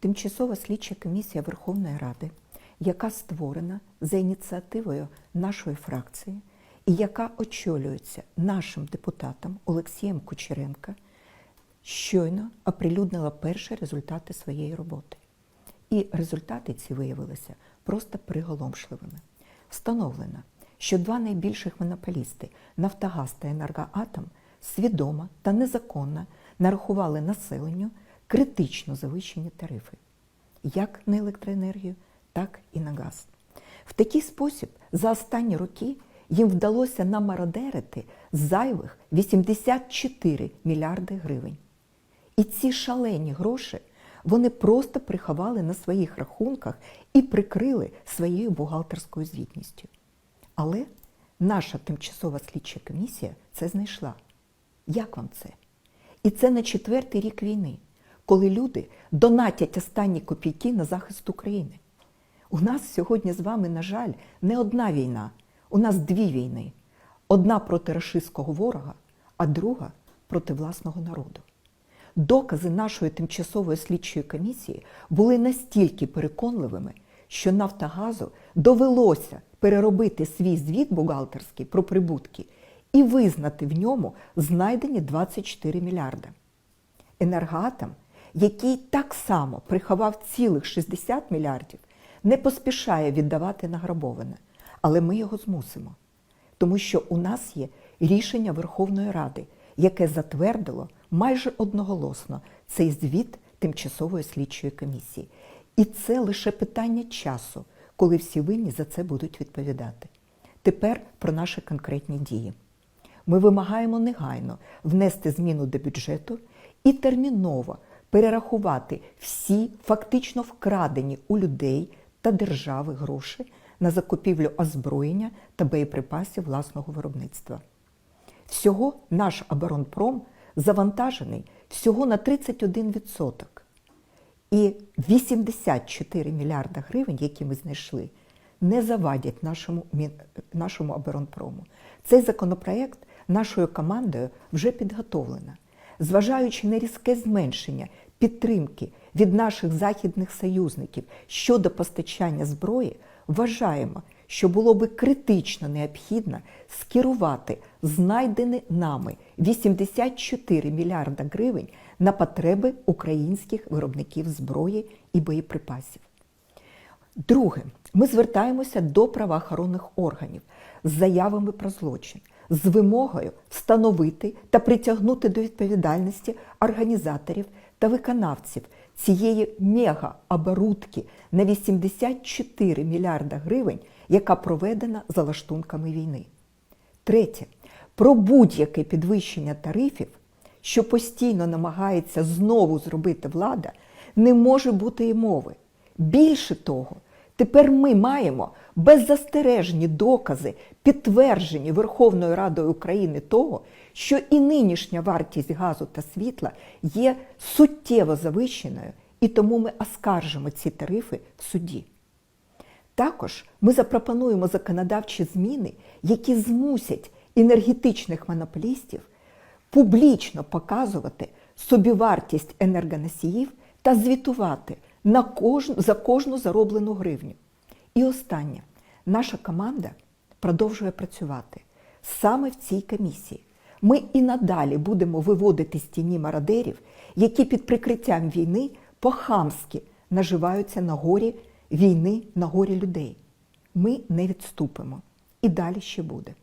Тимчасова слідча комісія Верховної Ради, яка створена за ініціативою нашої фракції і яка очолюється нашим депутатом Олексієм Кучеренка, щойно оприлюднила перші результати своєї роботи. І результати ці виявилися просто приголомшливими. Встановлено, що два найбільших монополісти Нафтогаз та Енергоатом свідомо та незаконно нарахували населенню критично завищені тарифи як на електроенергію, так і на газ. В такий спосіб за останні роки їм вдалося намародерити зайвих 84 мільярди гривень. І ці шалені гроші вони просто приховали на своїх рахунках і прикрили своєю бухгалтерською звітністю. Але наша тимчасова слідча комісія це знайшла. Як вам це? І це на четвертий рік війни, коли люди донатять останні копійки на захист України. У нас сьогодні з вами, на жаль, не одна війна, у нас дві війни: одна проти рашистського ворога, а друга проти власного народу. Докази нашої тимчасової слідчої комісії були настільки переконливими, що Нафтогазу довелося переробити свій звіт бухгалтерський про прибутки і визнати в ньому знайдені 24 мільярди. Енергоатом, який так само приховав цілих 60 мільярдів, не поспішає віддавати награбоване, але ми його змусимо, тому що у нас є рішення Верховної Ради, яке затвердило майже одноголосно цей звіт тимчасової слідчої комісії. І це лише питання часу, коли всі винні за це будуть відповідати. Тепер про наші конкретні дії. Ми вимагаємо негайно внести зміну до бюджету і терміново перерахувати всі фактично вкрадені у людей та держави гроші на закупівлю озброєння та боєприпасів власного виробництва. Всього наш оборонпром завантажений всього на 31%. І 84 мільярда гривень, які ми знайшли, не завадять нашому, нашому оборонпрому. Цей законопроект нашою командою вже підготовлено. Зважаючи на різке зменшення підтримки від наших західних союзників щодо постачання зброї, вважаємо, що було би критично необхідно скерувати знайдені нами 84 мільярда гривень на потреби українських виробників зброї і боєприпасів. Друге, ми звертаємося до правоохоронних органів з заявами про злочин, з вимогою встановити та притягнути до відповідальності організаторів та виконавців цієї мега-оборудки на 84 мільярда гривень, яка проведена за лаштунками війни. Третє, про будь-яке підвищення тарифів, що постійно намагається знову зробити влада, не може бути і мови. Більше того, тепер ми маємо беззастережні докази, підтверджені Верховною Радою України того, що і нинішня вартість газу та світла є суттєво завищеною, і тому ми оскаржимо ці тарифи в суді. Також ми запропонуємо законодавчі зміни, які змусять енергетичних монополістів публічно показувати собівартість енергоносіїв та звітувати на кожну, за кожну зароблену гривню. І останнє, наша команда продовжує працювати саме в цій комісії. Ми і надалі будемо виводити з тіні мародерів, які під прикриттям війни по-хамськи наживаються на горі війни, на горі людей. Ми не відступимо. І далі ще буде.